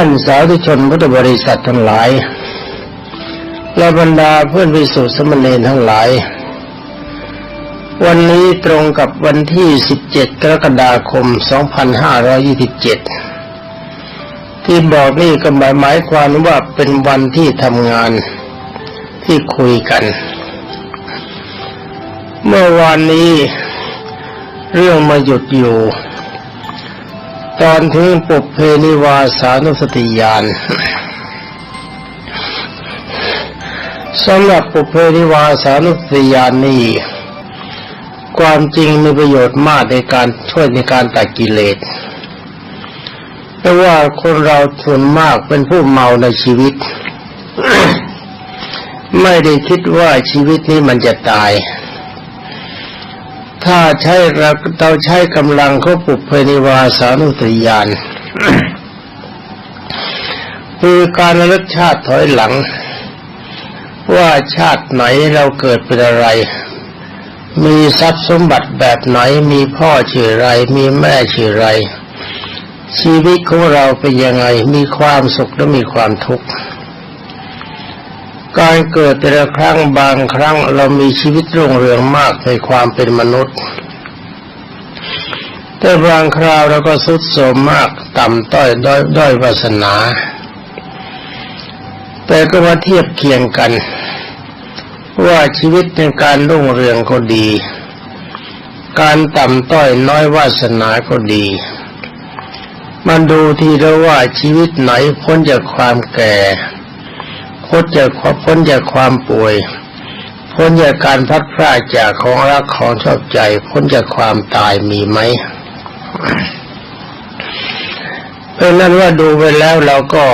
ท่านสาธุชนพุทธบริษัททั้งหลาย และบรรดาเพื่อนวิสุทธิสมณีทั้งหลาย วันนี้ตรงกับวันที่ 17 กรกฎาคม 2527 ที่บอกนี่ก็หมายหมายความว่าเป็นวันที่ทำงานที่คุยกัน เมื่อวานนี้เรื่องมาหยุดอยู่ อนถึงปุเพนิวาสานุสติญาณสำหรับปุเพนิวาสานุสติญาณนี้ความจริงมีประโยชน์มากในการช่วยในการตัดกิเลสเพราะว่าคนเราส่วนมากเป็นผู้เมาในชีวิต ไม่ได้คิดว่าชีวิตนี้มันจะตาย ถ้าใช้เราเราใช้กำลังเขาปลุกเพนิวาสานุสติญาณคือการระลึกชาติถอยหลัง ว่าชาติไหนเราเกิดเป็นอะไร มีทรัพย์สมบัติแบบไหนมีพ่อชื่อไร มีแม่ชื่อไร ชีวิตของเราเป็นยังไงมีความสุขและมีความทุกข์ การเกิดแต่ละครั้งบางครั้งเรามีชีวิตรุ่งเรืองมากในความเป็นมนุษย์ แต่บางคราวเราก็สุดโทรมมากต่ำต้อยด้อยด้อยวาสนา แต่ก็มาเทียบเคียงกัน ว่าชีวิตในการรุ่งเรืองก็ดี การต่ำต้อยน้อยวาสนาก็ดีมันดูทีแล้วว่าชีวิตไหนพ้นจากความแก่ พ้นจากพ้นจากความป่วย พ้นจากการพัดพลาดจากของรักของชอบใจ พ้นจากความตายมีไหมเพราะนั้นว่าดูไปแล้วเราก็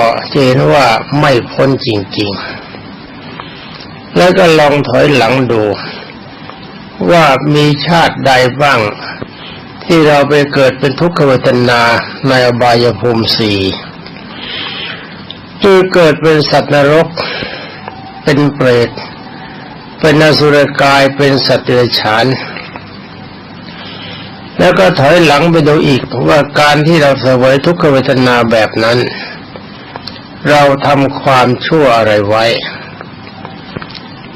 เห็นว่าไม่พ้นจริง ๆ แล้วก็ลองถอยหลังดู ว่ามีชาติใดบ้าง ที่เราไปเกิดเป็นทุกขเวทนาในอบายภูมิสี่ คือเกิดเป็นสัตว์นรก เป็นเปรต เป็นอสุรกาย เป็นสัตว์เดรัจฉาน แล้วก็ถอยหลังไปดูอีกว่าการที่เราเสวยทุกขเวทนาแบบนั้น เราทำความชั่วอะไรไว้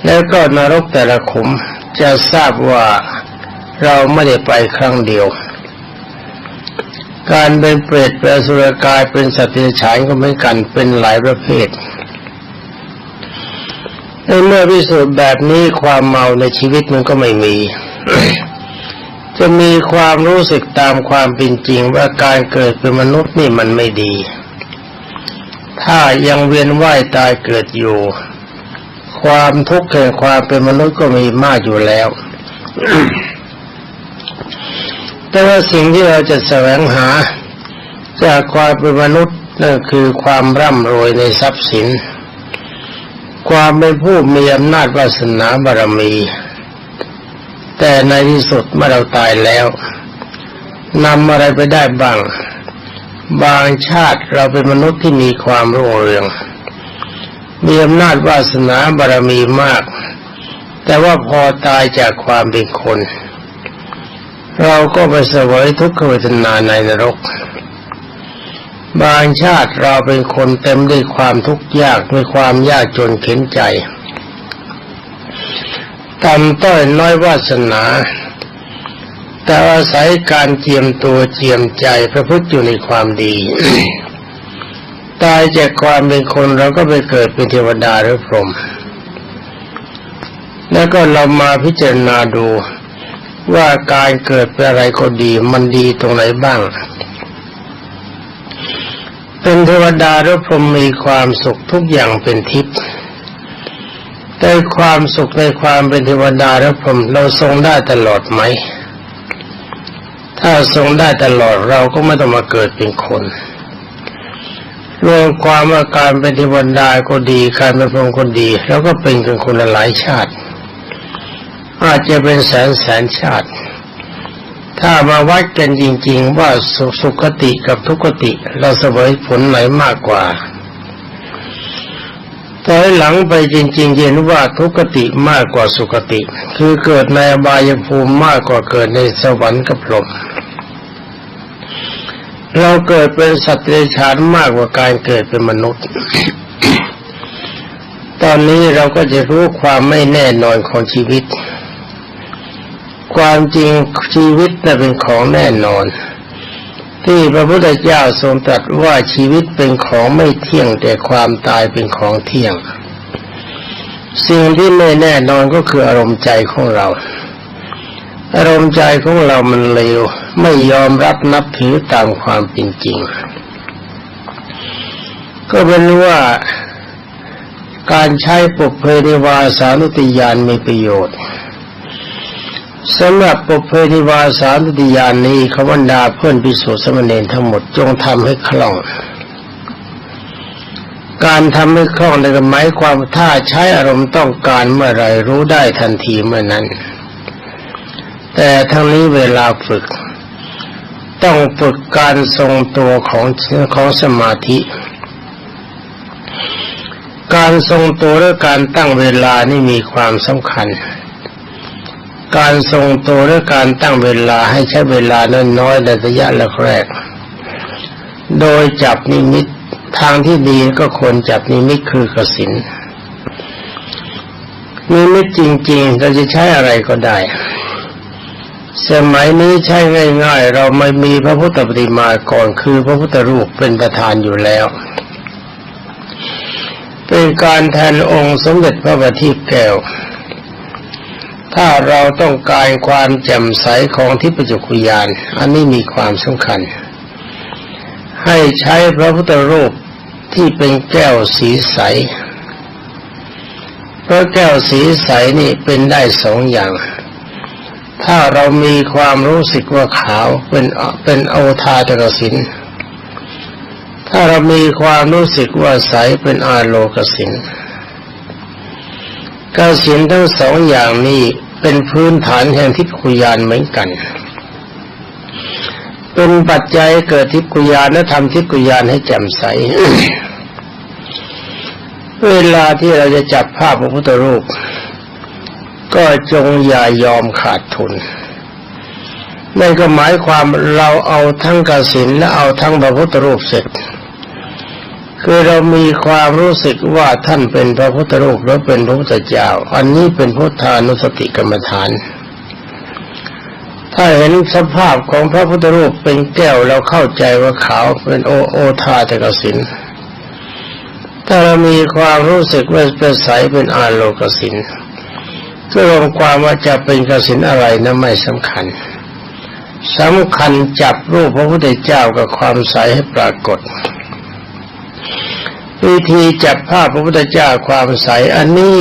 แล้วก็นรกแต่ละขุมจะทราบว่าเราไม่ได้ไปครั้งเดียว การเป็นเปรตเป็นสุรกายเป็นสัตว์เดรัจฉานก็เหมือนกันเป็นหลายประเภทในเมื่อพิสูจน์แบบนี้ความเมาในชีวิตมันก็ไม่มี จะมีความรู้สึกตามความเป็นจริงว่าการเกิดเป็นมนุษย์นี่มันไม่ดี ถ้ายังเวียนว่ายตายเกิดอยู่ ความทุกข์แห่งความเป็นมนุษย์ก็มีมากอยู่แล้ว แต่ว่าสิ่งที่เราจะแสวงหา จากความเป็นมนุษย์นั่นคือความร่ำรวยในทรัพย์สิน ความเป็นผู้มีอำนาจวาสนาบารมี แต่ในที่สุดเมื่อเราตายแล้วนำอะไรไปได้บ้าง บางชาติเราเป็นมนุษย์ที่มีความรุ่งเรือง มีอำนาจวาสนาบารมีมาก แต่ว่าพอตายจากความเป็นคน เราก็ไปเสวยทุกขเวทนาในนรก บางชาติเราเป็นคนเต็มด้วยความทุกข์ยากมีความยากจนเข็นใจต่ำต้อยน้อยวาสนา แต่อาศัยการเจียมตัวเจียมใจพระพุทธอยู่ในความดีตายจากความเป็นคนเราก็ไปเกิดเป็นเทวดาหรือพรหมแล้วก็เรามาพิจารณาดู ว่าการเกิดเป็นอะไรก็ดี มันดีตรงไหนบ้าง เป็นเทวดาหรือพรหมมีความสุขทุกอย่างเป็นทิพย์แต่ความสุขในความเป็นเทวดาหรือพรหมเราทรงได้ตลอดไหม ถ้าทรงได้ตลอดเราก็ไม่ต้องมาเกิดเป็นคนรวมความว่าการเป็นเทวดาก็ดีการเป็นพรหมก็ดี แล้วก็เป็นกันคนละหลายชาติ อาจจะเป็นแสนแสนชาติ ถ้ามาวัดกันจริง ๆ ว่าสุสขติกับทุกติ เราเสวยผลไหนมากกว่าถอยหลังไปจริง ๆ เห็นว่าทุกติมากกว่าสุขติ คือเกิดในบายภูมิมากกว่าเกิดในสวรรค์กับพรหมเราเกิดเป็นสัตว์เดรัจฉานมากกว่าการเกิดเป็นมนุษย์ ตอนนี้เราก็จะรู้ความไม่แน่นอนของชีวิต ความจริงชีวิตน่ะเป็นของแน่นอน ที่พระพุทธเจ้าทรงตรัสว่าชีวิตเป็นของไม่เที่ยงแต่ความตายเป็นของเที่ยง สิ่งที่ไม่แน่นอนก็คืออารมณ์ใจของเรา อารมณ์ใจของเรามันเลวไม่ยอมรับนับถือตามความเป็นจริง ก็เป็นว่าการใช้ปุเพนิวาสานุติยานมีประโยชน์ สำหรับปุเพนิวาสานุติยานนี้ขบันดาเพื่อนพิสุสมณเณรทั้งหมดจงทำให้คล่อง การทำให้คล่องในกหมายความถ้าใช้อารมณ์ต้องการเมื่อไรรู้ได้ทันทีเมื่อนั้น แต่ทั้งนี้เวลาฝึก ต้องฝึกการทรงตัวของของสมาธิ การทรงตัวและการตั้งเวลานี่มีความสำคัญ การทรงตัวและการตั้งเวลาให้ใช้เวลาน้อยๆในระยะแรก โดยจับนิมิตทางที่ดีก็ควรจับนิมิตคือกสินนิมิตจริงๆเราจะใช้อะไรก็ได้ สมัยนี้ใช้ง่ายๆ เราไม่มีพระพุทธปฏิมาก่อนคือพระพุทธรูปเป็นประธานอยู่แล้ว เป็นการแทนองค์สมเด็จพระบัณฑิตแก้ว ถ้าเราต้องการความแจ่มใสของทิพยจักขุยาน อันนี้มีความสำคัญ ให้ใช้พระพุทธรูปที่เป็นแก้วสีใส เพราะแก้วสีใสนี่เป็นได้สองอย่าง ถ้าเรามีความรู้สึกว่าขาวเป็นเป็นโอทาตกสิน ถ้าเรามีความรู้สึกว่าใสเป็นอาโลกสิน กสินทั้งสองอย่างนี้เป็นพื้นฐานแห่งทิพยานเหมือนกัน เป็นปัจจัยเกิดทิพยานและทำทิพยานให้แจ่มใส เวลาที่เราจะจับภาพพระพุทธรูป ก็จงอย่ายอมขาดทุนนั่นก็หมายความเราเอาทั้งกสินและเอาทั้งพระพุทธรูปเสร็จ คือเรามีความรู้สึกว่าท่านเป็นพระพุทธรูปและเป็นพระพุทธเจ้า อันนี้เป็นพุทธานุสติกรรมฐาน ถ้าเห็นสภาพของพระพุทธรูปเป็นแก้วเราเข้าใจว่าขาวเป็นโอโอทาตกสินถ้าเรามีความรู้สึกว่าเป็นใสเป็นอาโลกสินก็รวมความว่าจะเป็นกสินอะไรนั้นไม่สำคัญสำคัญจับรูปพระพุทธเจ้ากับความใสให้ปรากฏ วิธีจับภาพพระพุทธเจ้าความใสอันนี้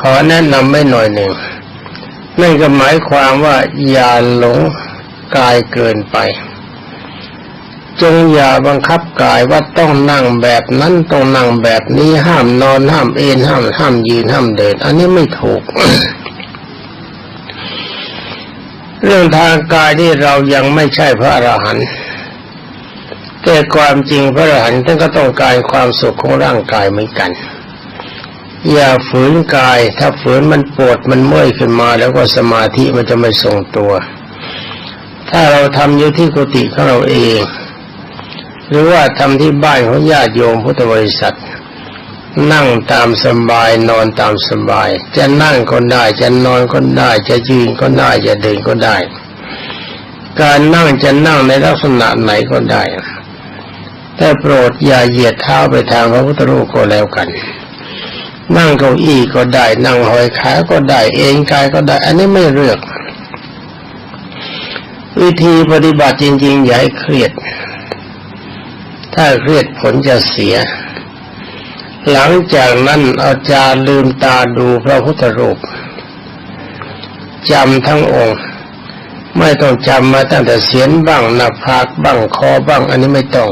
ขอแนะนำไม่หน่อยหนึ่งนั่นก็หมายความว่าอย่าหลงกายเกินไป จงอย่าบังคับกายว่าต้องนั่งแบบนั้นต้องนั่งแบบนี้ห้ามนอนห้ามเอนห้ามห้ามยืนห้ามเดิน อันนี้ไม่ถูก เรื่องทางกายที่เรายังไม่ใช่พระอรหันต์ แต่ความจริงพระอรหันต์ท่านก็ต้องการความสุขของร่างกายเหมือนกัน อย่าฝืนกาย ถ้าฝืนมันปวดมันเมื่อยขึ้นมา แล้วก็สมาธิมันจะไม่ทรงตัว ถ้าเราทำอยู่ที่กุฏิของเราเอง หรือว่าทำที่บ้านของญาติโยมพุทธบริษัท นั่งตามสบายนอนตามสบาย จะนั่งก็ได้จะนอนก็ได้ จะยืนก็ได้จะเดินก็ได้ การนั่งจะนั่งในลักษณะไหนก็ได้ แต่โปรดอย่าเหยียดเท้าไปทางพระพุทธรูปก็แล้วกัน นั่งเก้าอี้ก็ได้ นั่งหอยขาก็ได้ เองกายก็ได้ อันนี้ไม่เลือก วิธีปฏิบัติจริงๆอย่าให้เครียด ถ้าเครียดผลจะเสีย หลังจากนั้นอาจารย์ลืมตาดูพระพุทธรูปจำทั้งองค์ ไม่ต้องจำมาตั้งแต่เสียนบ้างหน้าผากบ้างคอบ้าง อันนี้ไม่ต้อง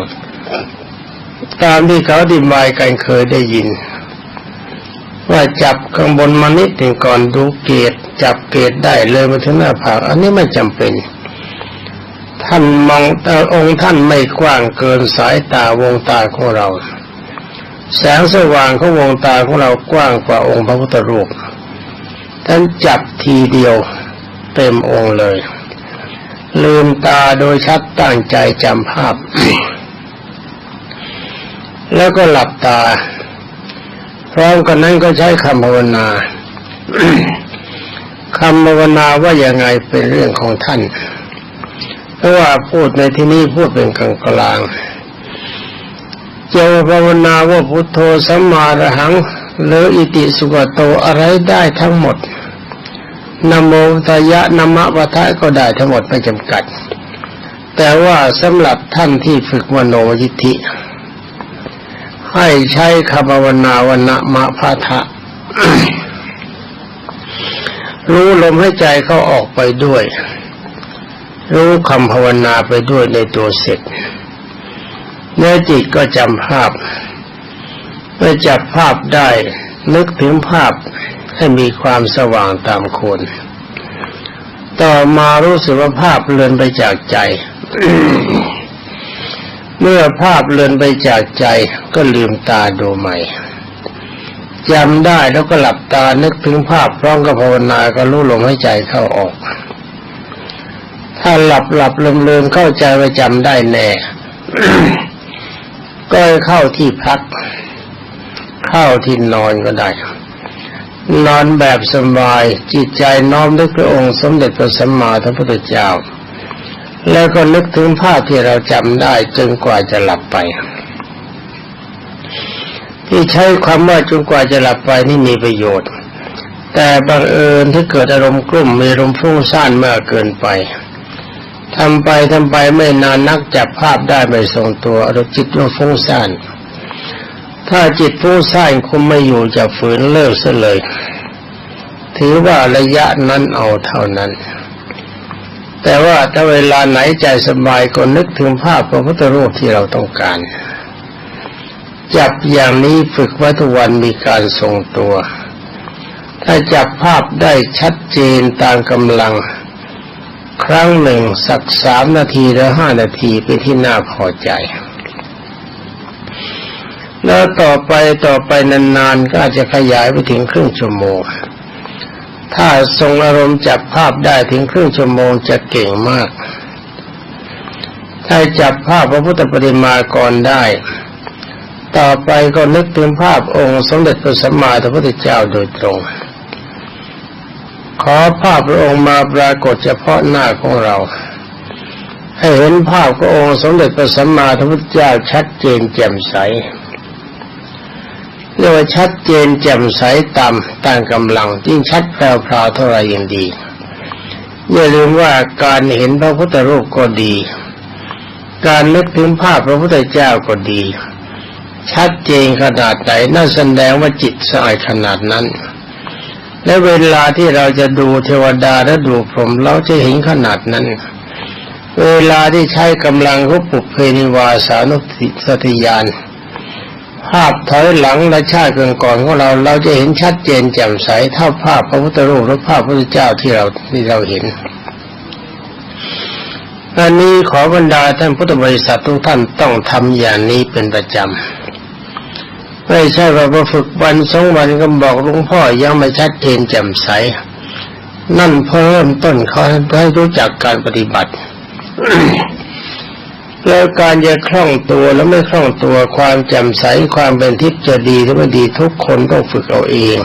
ตามที่เขาดิบายกันเคยได้ยิน ว่าจับข้างบนมานิดหนึ่งก่อนดูเกตจับเกตได้เลยมาถึงหน้าผากอันนี้ไม่จำเป็น ท่านมองแต่องค์ท่านไม่กว้างเกินสายตาวงตาของเรา แสงสว่างของวงตาของเรากว้างกว่าองค์พระพุทธรูปท่านจับทีเดียวเต็มองค์เลย ลืมตาโดยชัดตั้งใจจำภาพ แล้วก็หลับตา พร้อมกันนั้นก็ใช้คำภาวนาคำภาวนาว่าอย่างไงเป็นเรื่องของท่าน เพราะว่าพูดในที่นี้พูดเป็นกลางกลางๆจะภาวนาว่าพุทโธสัมมาระหังหรืออิติสุกโตอะไรได้ทั้งหมดนโมทายะนมะวะทะก็ได้ทั้งหมดไม่จำกัด แต่ว่าสำหรับท่านที่ฝึกมโนยิทธิ ให้ใช้คำภาวนาวันะมะพะทะรู้ลมให้ใจเขาออกไปด้วย รู้คำภาวนาไปด้วยในตัวเสร็จเนื้อจิตก็จำภาพเมื่อจับภาพได้ นึกถึงภาพให้มีความสว่างตามคนต่อมารู้สึกว่าภาพเลือนไปจากใจ เมื่อภาพเลือนไปจากใจก็ลืมตาดูใหม่จำได้แล้วก็หลับตานึกถึงภาพพร้อมกับภาวนาก็รู้ลมให้ใจเข้าออก ถ้าหลับหลับลืมลืมเข้าใจว่าจำได้แน่ก็เข้าที่พัก เข้าที่นอนก็ได้ นอนแบบสบายจิตใจน้อมนึกพระองค์สมเด็จพระสัมมาสัมพุทธเจ้า แล้วก็นึกถึงภาพที่เราจำได้จนกว่าจะหลับไป ที่ใช้ความว่าจนกว่าจะหลับไปนี่มีประโยชน์ แต่บังเอิญที่เกิดอารมณ์กลุ่มมีอารมณ์ฟุ้งซ่านมากเกินไปทำไปทำไปไม่นานนักจับภาพได้ไม่ทรงตัวอารมณ์จิตมันฟุ้งซ่านถ้าจิตฟุ้งซ่านคุมไม่อยู่จะฝืนเลิกซะเลย ถือว่าระยะนั้นเอาเท่านั้น แต่ว่าถ้าเวลาไหนใจสบายก็นึกถึงภาพพระพุทธรูปที่เราต้องการ จับอย่างนี้ฝึกไว้ทุกวันมีการทรงตัว ถ้าจับภาพได้ชัดเจนตามกำลัง ครั้งหนึ่งสักสามนาทีหรือห้านาทีเป็นที่น่าพอใจ แล้วต่อไปต่อไปนานๆก็อาจจะขยายไปถึงครึ่งชั่วโมง ถ้าทรงอารมณ์จับภาพได้ถึงครึ่งชั่วโมงจะเก่งมาก ถ้าจับภาพพระพุทธปฏิมากรได้ ต่อไปก็นึกถึงภาพองค์สมเด็จพระสัมมาสัมพุทธเจ้าโดยตรง ขอภาพพระองค์มาปรากฏเฉพาะหน้าของเรา ให้เห็นภาพขององค์สมเด็จพระสัมมาสัมพุทธเจ้าชัดเจนแจ่มใส เรียกว่าชัดเจนแจ่มใสตามตามกำลังยิ่งชัดแพรวๆเท่าไรยิ่งดี อย่าลืมว่าการเห็นพระพุทธรูปก็ดี การนึกถึงภาพพระพุทธเจ้าก็ดี ชัดเจนขนาดไหนนั่นแสดงว่าจิตสะอาดขนาดนั้น และเวลาที่เราจะดูเทวดาและดูพรหมเราจะเห็นขนาดนั้น เวลาที่ใช้กำลังเขาปุเพนิวาสานุสติยาน ภาพถอยหลังและชาติก่อนๆของเรา เราจะเห็นชัดเจนแจ่มใสเท่าภาพพระพุทธรูปและภาพพระพุทธเจ้าที่เราที่เราเห็นอันนี้ขอบรรดาท่านพุทธบริษัททุกท่านต้องทำอย่างนี้เป็นประจำไม่ใช่ว่าพอฝึกวันสองวันก็บอกหลวงพ่อยังไม่ชัดเจนแจ่มใส นั่นเพิ่มต้นเขาให้รู้จักการปฏิบัติ แล้วการจะคล่องตัวแล้วไม่คล่องตัวความแจ่มใสความเป็นทิพย์จะดีหรือไม่ดีทุกคนต้องฝึกเอาเอง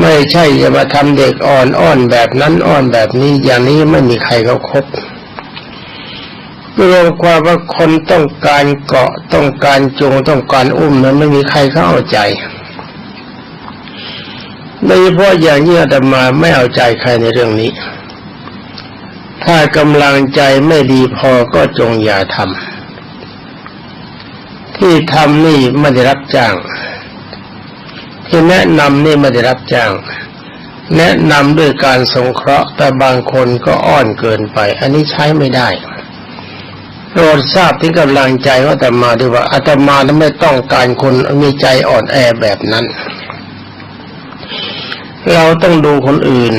ไม่ใช่จะมาทำเด็กอ่อนอ้อนแบบนั้นอ้อนแบบนี้อย่างนี้ไม่มีใครเขาครบรวมความว่าคนต้องการเกาะต้องการจูงต้องการอุ้มนั้นไม่มีใครเขาเอาใจโดยเฉพาะอย่างยิ่งอาตมาไม่เอาใจใครในเรื่องนี้ ถ้ากำลังใจไม่ดีพอก็จงอย่าทำที่ทำนี่ไม่ได้รับจ้าง ที่แนะนำนี่ไม่ได้รับจ้าง แนะนำด้วยการสงเคราะห์แต่บางคนก็อ้อนเกินไป อันนี้ใช้ไม่ได้โปรดทราบถึงกำลังใจว่าอาตมาด้วยว่าอาตมานั้นไม่ต้องการคนมีใจอ่อนแอแบบนั้น เราต้องดูคนอื่น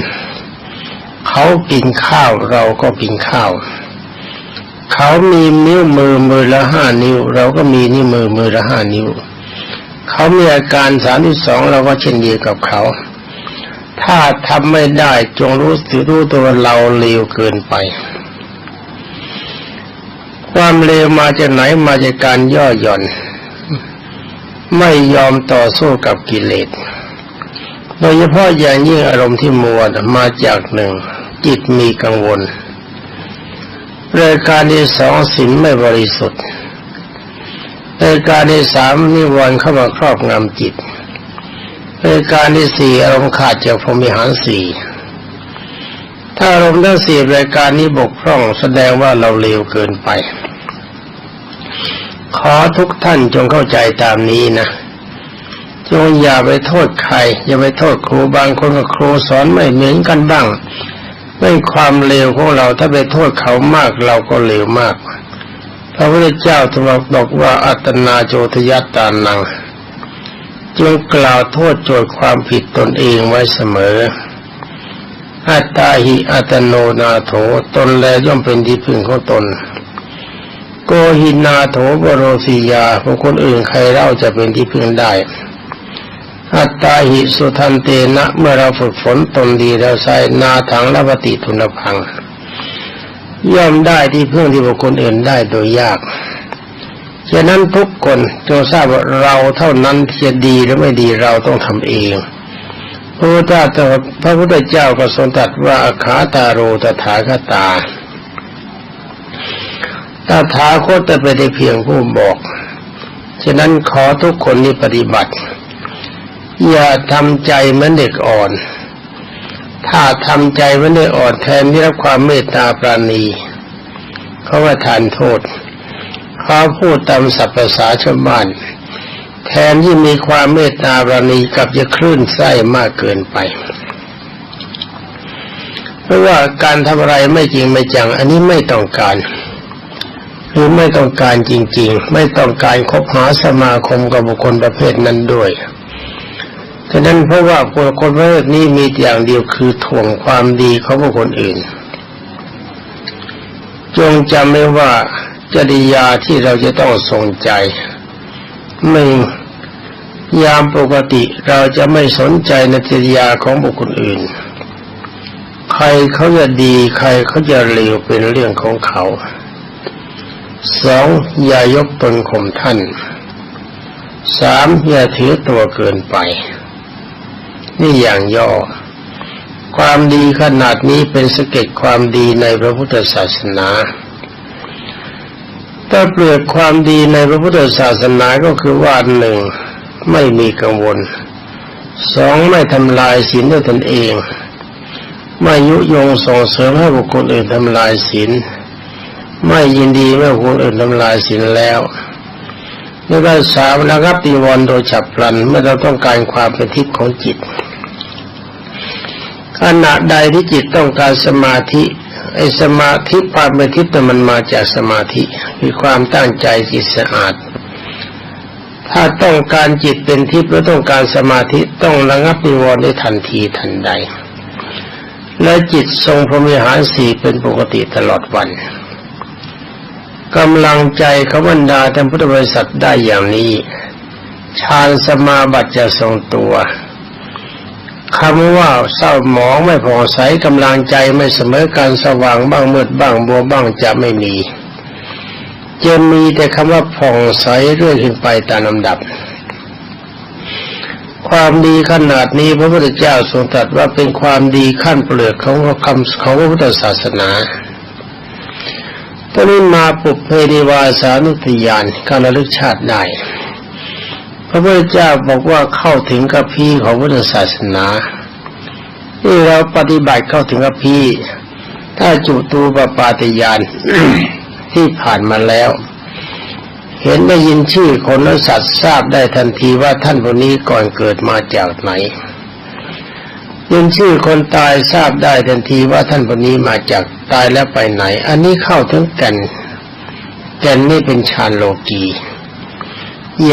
เขากินข้าวเราก็กินข้าว เขามีนิ้วมือมือละห้านิ้ว เราก็มีนิ้วมือมือละห้านิ้ว เขามีอาการสามที่สองเราก็เช่นเดียวกับเขา ถ้าทำไม่ได้จงรู้สึกรู้ตัวเราเลวเกินไป ความเลวมาจากไหนมาจากการย่อหย่อน ไม่ยอมต่อสู้กับกิเลสโดยเฉพาะอย่างยิ่งอารมณ์ที่มัวมาจากหนึ่ง จิตมีกังวลรายการที่สองศีลไม่บริสุทธิ์รายการที่สามนิวรณ์เข้ามาครอบงำจิตรายการที่สี่อารมณ์ขาดจากพรมิหารสี่ถ้าอารมณ์ทั้งสี่รายการนี้บกพร่องแสดงว่าเราเลวเกินไป ขอทุกท่านจงเข้าใจตามนี้นะจงอย่าไปโทษใคร อย่าไปโทษครูบางคนก็ครูสอนไม่เหมือนกันบ้าง ไม่ความเลวของเราถ้าไปโทษเขามากเราก็เลวมาก พระพุทธเจ้าทรงบอกว่าอัตนาโจทยตตานังจงกล่าวโทษโจทย์ความผิดตนเองไว้เสมอ อัตตาหิอัตโนนาโถตนแลย่อมเป็นที่พึ่งของตน โกหินาโถบโรสียาบุคคลอื่นใครเล่าจะเป็นที่พึ่งได้ อัตตาหิสุทันเตนะ เมื่อเราฝึกฝนตนดีแล้วใส่นาถังละปฏิทุนพัง ย่อมได้ที่เพึ่งที่บุคคลอื่นได้โดยยากฉะนั้นทุกคนจงทราบว่าเราเท่านั้นที่จะดีหรือไม่ดีเราต้องทำเองพระพุทธเจ้าพระพุทธเจ้าก็ทรงตรัสว่าอาขาตาโรตถาคตาตถาคตจะไปได้เพียงผู้บอก ฉะนั้นขอทุกคนนี้ปฏิบัติ อย่าทำใจเหมือนเด็กอ่อน ถ้าทำใจเหมือนเด็กอ่อนแทนที่รับความเมตตาปราณีเขาว่าทานโทษเขาพูดตามศัพภาษาชาวบ้านแทนที่มีความเมตตาปราณีกับจะคลื่นไส้มากเกินไป เพราะว่าการทำอะไรไม่จริงไม่จัง อันนี้ไม่ต้องการหรือไม่ต้องการจริง ๆ ไม่ต้องการคบหาสมาคมกับบุคคลประเภทนั้นด้วย ฉะนั้นเพราะว่าบุคคลประเภทนี้มีอย่างเดียวคือถ่วงความดีของบุคคลอื่น จงจำไว้ว่าจริยาที่เราจะต้องทรงใจหนึ่งยามปกติเราจะไม่สนใจในจริยาของบุคคลอื่น ใครเขาจะดีใครเขาจะเลวเป็นเรื่องของเขาสองอย่ายกตนข่มท่านสามอย่าถือตัวเกินไป นี่อย่างย่อ ความดีขนาดนี้เป็นสเก็ตความดีในพระพุทธศาสนาถ้าเปลือกความดีในพระพุทธศาสนาก็คือว่าหนึ่งไม่มีกังวลสองไม่ทำลายศีลด้วยตนเอง ไม่ยุยงส่งเสริมให้บุคคลอื่นทำลายศีลไม่ยินดีเมื่อบุคคลอื่นทำลายศีลแล้วแล้วก็สามนะครับตีวรโดยฉับพลันเมื่อเราต้องการความเป็นทิพย์ของจิต ขณะใดที่จิตต้องการสมาธิไอ้สมาธิความเป็นทิพย์มันมาจากสมาธิคือความตั้งใจจิตสะอาด ถ้าต้องการจิตเป็นทิพย์หรือต้องการสมาธิต้องระงับนิวรณ์ได้ทันทีทันใด และจิตทรงพรหมิหารสี่เป็นปกติตลอดวันกำลังใจเขาบรรดาท่านพุทธบริษัทได้อย่างนี้ฌานสมาบัติจะทรงตัว คำว่าเศร้าหมองไม่ผ่องใสกำลังใจไม่เสมอการสว่างบ้างมืดบ้างบัวบ้างจะไม่มี จะมีแต่คำว่าผ่องใสเรื่อยขึ้นไปตามลำดับ ความดีขนาดนี้พระพุทธเจ้าทรงตรัสว่าเป็นความดีขั้นเปลือกของคำของพระพุทธศาสนาตอนนี้มาปุเพนิวาสานุติยานการระลึกชาติได้ พระพุทธเจ้าบอกว่าเข้าถึงกับพี่ของพุทธศาสนาที่เราปฏิบัติเข้าถึงกับพี่ ถ้าจุตูปปาติยานที่ผ่านมาแล้ว เห็นได้ยินชื่อคนและสัตว์ทราบได้ทันทีว่าท่านคนนี้ก่อนเกิดมาจากไหนยินชื่อคนตายทราบได้ทันทีว่าท่านคนนี้มาจากตายแล้วไปไหน อันนี้เข้าถึงกันแกันนี่เป็นฌานโลกี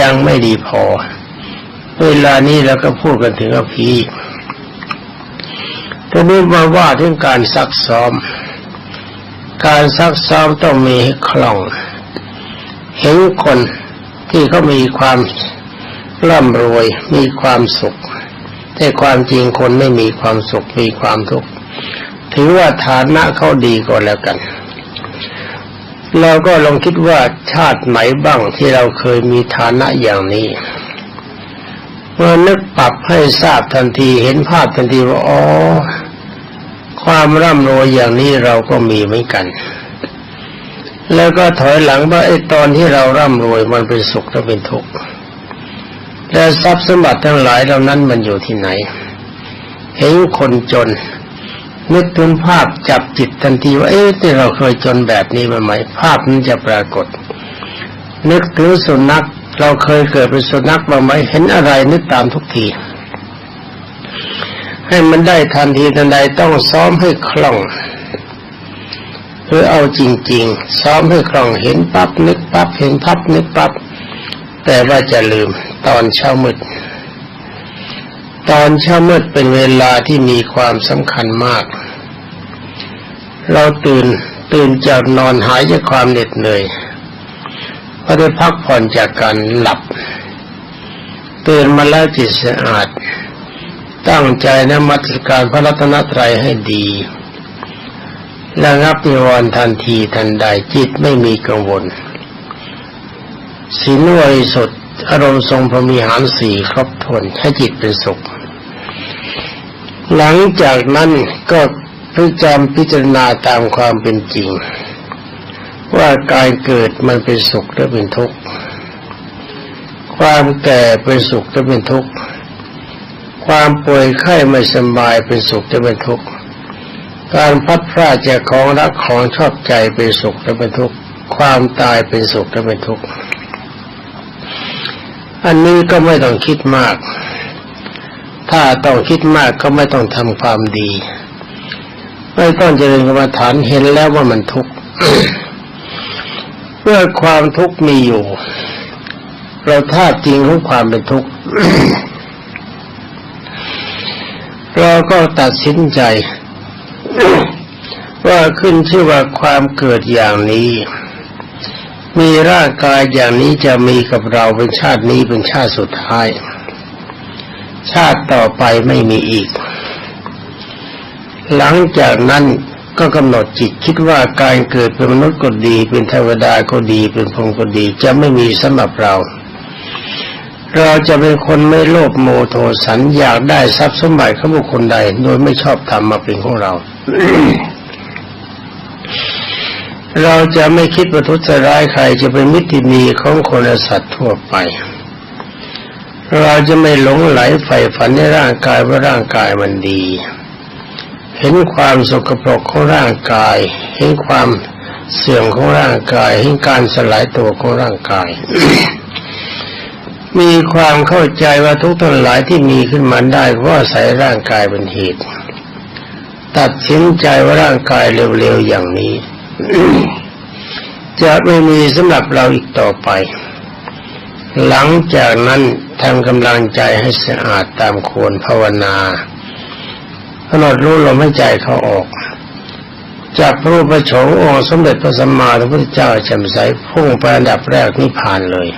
ยังไม่ดีพอ เวลานี้เราก็พูดกันถึงอภีตอนนี้มาว่าถึงการซักซ้อม การซักซ้อมต้องมีคล่อง เห็นคนที่เขามีความร่ำรวย มีความสุข แต่ความจริงคนไม่มีความสุข มีความทุกข์ ถือว่าฐานะเขาดีก็แล้วกัน เราก็ลองคิดว่าชาติไหนบ้างที่เราเคยมีฐานะอย่างนี้เมื่อนึกปรับให้ทราบทันทีเห็นภาพทันทีว่าอ๋อความร่ำรวยอย่างนี้เราก็มีเหมือนกัน แล้วก็ถอยหลังว่าไอ้ตอนที่เราร่ำรวยมันเป็นสุขหรือเป็นทุกข์และทรัพย์สมบัติทั้งหลายเหล่านั้นมันอยู่ที่ไหนเห็นคนจน นึกถึงภาพจับจิตทันทีว่าเอ๊ะที่เราเคยจนแบบนี้มาไหมภาพนั้นจะปรากฏ นึกถึงสุนัขเราเคยเกิดเป็นสุนัขมาไหมเห็นอะไรนึกตามทุกที ให้มันได้ทันทีทันใดต้องซ้อมให้คล่องหรือเอาจริง ๆ ซ้อมให้คล่องเห็นปั๊บนึกปั๊บเห็นปั๊บนึกปั๊บแต่ว่าจะลืมตอนเช้ามืด ตอนเช้ามืดเป็นเวลาที่มีความสำคัญมาก เราตื่นตื่นจากนอนหายจากความเหน็ดเหนื่อยก็ได้พักผ่อนจากการหลับ ตื่นมาแล้วจิตสะอาด ตั้งใจนมัสการพระรัตนตรัยให้ดีระงับนิวรณ์ทันทีทันใดจิตไม่มีกังวลศีลบริสุทธิ์ อารมณ์ทรงพรมีหารสี่ครบถ้วนให้จิตเป็นสุข หลังจากนั้นก็พิจารพิจารณาตามความเป็นจริง ว่าการเกิดมันเป็นสุขหรือเป็นทุกข์ความแก่เป็นสุขหรือเป็นทุกข์ความป่วยไข้ไม่สบายเป็นสุขหรือเป็นทุกข์การพัดพลาดจากของรักของชอบใจเป็นสุขหรือเป็นทุกข์ความตายเป็นสุขหรือเป็นทุกข์ อันนี้ก็ไม่ต้องคิดมาก ถ้าต้องคิดมากก็ไม่ต้องทำความดี ไม่ต้องเจริญกรรมฐานเห็นแล้วว่ามันทุกข์เมื่อความทุกข์มีอยู่ เราท่าจริงของความเป็นทุกข์เราก็ตัดสินใจ ว่าขึ้นชื่อว่าความเกิดอย่างนี้ มีร่างกายอย่างนี้จะมีกับเราเป็นชาตินี้เป็นชาติสุดท้าย ชาติต่อไปไม่มีอีก หลังจากนั้นก็กำหนดจิตคิดว่าการเกิดเป็นมนุษย์ก็ดี เป็นเทวดาก็ดี เป็นพรหมก็ดี จะไม่มีสำหรับเรา เราจะเป็นคนไม่โลภโมโทสันอยากได้ทรัพย์สมบัติของบุคคลใด โดยไม่ชอบทำมาเป็นของเรา เราจะไม่คิดประทุษร้ายใครจะเป็นมิตรดีของคนและสัตว์ทั่วไป เราจะไม่หลงไหลใฝ่ฝันในร่างกายว่าร่างกายมันดี เห็นความสกปรกของร่างกาย เห็นความเสื่อมของร่างกาย เห็นการสลายตัวของร่างกาย มีความเข้าใจว่าทุกทั้งหลายที่มีขึ้นมาได้เพราะอาศัยร่างกายเป็นเหตุ ตัดสินใจว่าร่างกายเร็วๆอย่างนี้ จะไม่มีสำหรับเราอีกต่อไป หลังจากนั้นทำกำลังใจให้สะอาดตามควรภาวนากำหนดรู้ลมให้ใจเขาออกจากพระรูปโฉมองค์สมเด็จพระสัมมาสัมพุทธเจ้าแจ่มใสพุ่งไปอันดับแรกนิพพานเลย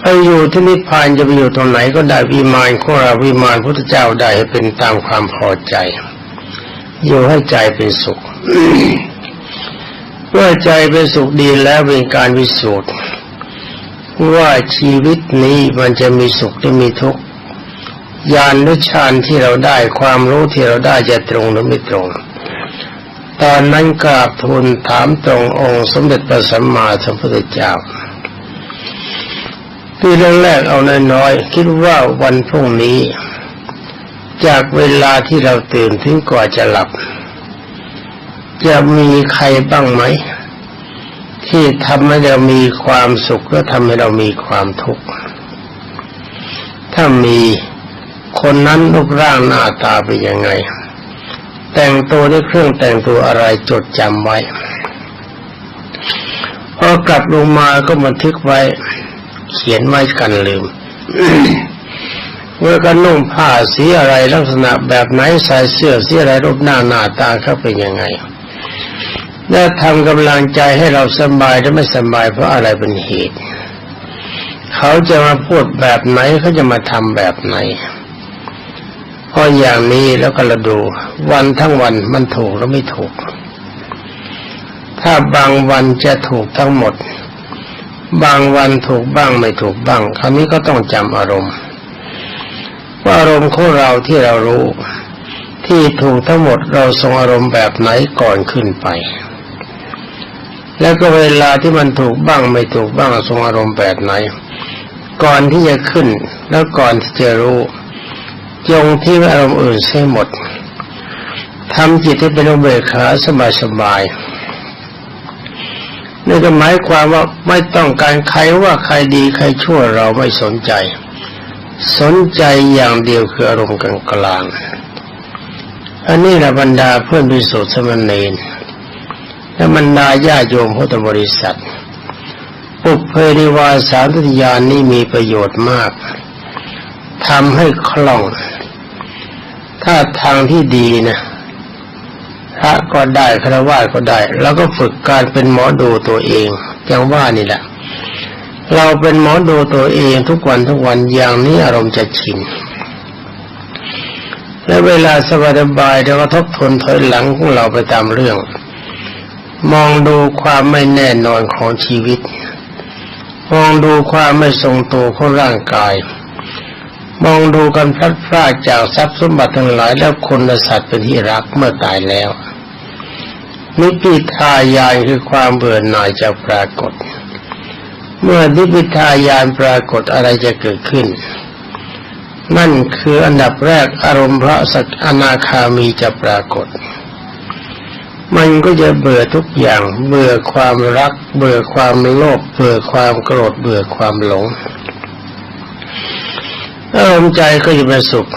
ไปอยู่ที่นิพพานจะไปอยู่ตรงไหนก็ได้วิมานของเราวิมานพุทธเจ้าได้เป็นตามความพอใจ อยู่ให้ใจเป็นสุขเมื่อใจเป็นสุขดีแล้วเป็นการวิสูจน์ว่าชีวิตนี้มันจะมีสุขหรือมีทุกข์ญาณหรือฌานที่เราได้ความรู้ที่เราได้จะตรงหรือไม่ตรง ตอนนั้นกราบทูลถามตรงองค์สมเด็จพระสัมมาสัมพุทธเจ้าที่เรื่องแรกเอาน้อยๆคิดว่าวันพรุ่งนี้ จากเวลาที่เราตื่นถึงกว่าจะหลับ จะมีใครบ้างไหม ที่ทำให้เรามีความสุขและทำให้เรามีความทุกข์ถ้ามีคนนั้นรูปร่างหน้าตาเป็นยังไง แต่งตัวด้วยเครื่องแต่งตัวอะไรจดจำไว้พอกลับลงมาก็บันทึกไว้ เขียนไว้กันลืม เมื่อกันนุ่งผ้าสีอะไรลักษณะแบบไหนใส่เสื้อสีอะไรรูปหน้าหน้าตาเขาเป็นยังไงและทำกำลังใจให้เราสบายและไม่สบายเพราะอะไรเป็นเหตุ เขาจะมาพูดแบบไหนเขาจะมาทำแบบไหนเพราะอย่างนี้แล้วก็เราดู วันทั้งวันมันถูกแล้วไม่ถูก ถ้าบางวันจะถูกทั้งหมด บางวันถูกบ้างไม่ถูกบ้างคราวนี้ก็ต้องจำอารมณ์ ว่าอารมณ์ของเราที่เรารู้ ที่ถูกทั้งหมดเราทรงอารมณ์แบบไหนก่อนขึ้นไป แล้วก็เวลาที่มันถูกบ้างไม่ถูกบ้างทรงอารมณ์แบบไหน ก่อนที่จะขึ้นแล้วก่อนที่จะรู้จงที่อารมณ์อื่นเสียหมดทำจิตให้เป็นอุเบกขาสบายๆนี่ก็หมายความว่าไม่ต้องการใครว่าใครดีใครชั่วเราไม่สนใจ สนใจอย่างเดียวคืออารมณ์กลางกลางอันนี้ละบรรดาเพื่อนพิสุทธิ์สมณเณรและบรรดาญาโยมพุทธบริษัท ปุเพริวาสารตุญาณนี้มีประโยชน์มากทำให้คล่อง ถ้าทางที่ดีนะพระก็ได้คารวะก็ได้ แล้วก็ฝึกการเป็นหมอดูตัวเองอย่างว่านี่แหละ เราเป็นหมอดูตัวเองทุกวันทุกวันอย่างนี้อารมณ์จะชินและเวลาสบายบายเราก็ทบทวนถอยหลังของเราไปตามเรื่อง มองดูความไม่แน่นอนของชีวิต มองดูความไม่ทรงตัวของร่างกาย มองดูกันพลัดพรากจากทรัพย์สมบัติทั้งหลายแล้วคนและสัตว์เป็นที่รักเมื่อตายแล้วนิพพิทายานคือความเบื่อหน่ายจะปรากฏ เมื่อนิพพิทายานปรากฏอะไรจะเกิดขึ้น นั่นคืออันดับแรกอารมณ์พระสักอนาคามีจะปรากฏ มันก็จะเบื่อทุกอย่าง เบื่อความรัก เบื่อความโลภเบื่อความโกรธเบื่อความหลงอารมณ์ใจก็จะเป็นสุข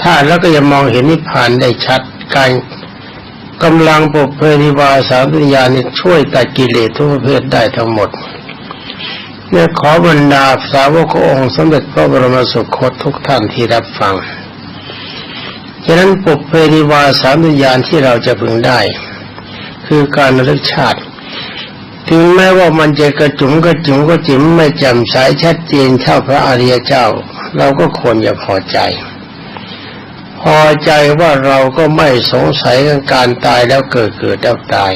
ถ้าแล้วก็จะมองเห็นนิพพานได้ชัด การกำลังปกเพริวาสามปัญญานี่ช่วยตัดกิเลสทุกประเภทได้ทั้งหมด เนี่ยขอบรรดาสาวกองค์สมเด็จพระบรมสุคตทุกท่านที่รับฟังฉะนั้นปุเพนิวาสามวิญญาณที่เราจะพึงได้ คือการระลึกชาติ ถึงแม้ว่ามันจะกระจุมกระจุมก็จิ๋มไม่จ่มใสชัดเจนเท่าพระอริยเจ้า เราก็ควรจะพอใจ พอใจว่าเราก็ไม่สงสัยกับการตายแล้วเกิดเกิดแล้วตาย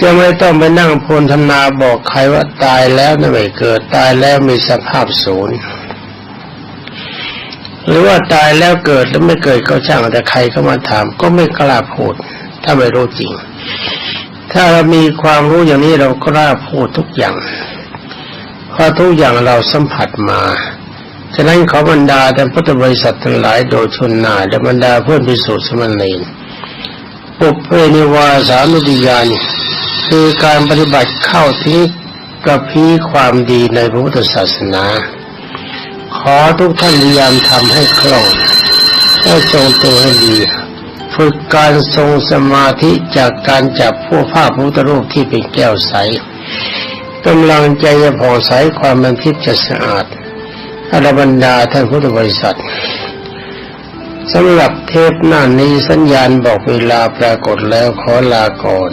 จะไม่ต้องไปนั่งพลธนาบอกใครว่าตายแล้วนะไม่เกิดตายแล้วมีสภาพศูนย์หรือว่าตายแล้วเกิดแล้วไม่เกิดก็ช่างแต่ใครเข้ามาถาม ก็ไม่กล้าพูด ถ้าไม่รู้จริง ถ้าเรามีความรู้อย่างนี้เรากล้าพูดทุกอย่างเพราะทุกอย่างเราสัมผัสมาฉะนั้นขอบรรดาแต่พุทธบริษัททั้งหลายโดยชนนาและบรรดาเพื่อนพิสูจน์สมณเณรปุเพนิวาสานุติยาน คือการปฏิบัติเข้าถึงกระพีความดีในพระพุทธศาสนา ขอทุกท่านพยายามทำให้คล่องให้ทรงตัวให้ดี ฝึกการทรงสมาธิจากการจับผู้ภาพพุทธรูปที่เป็นแก้วใสกำลังใจจะผ่องใสความมันทิพย์จะสะอาดอรบรรดาท่านพุทธบริษัทสำหรับเทปหน้านี้สัญญาณบอกเวลาปรากฏแล้วขอลาก่อน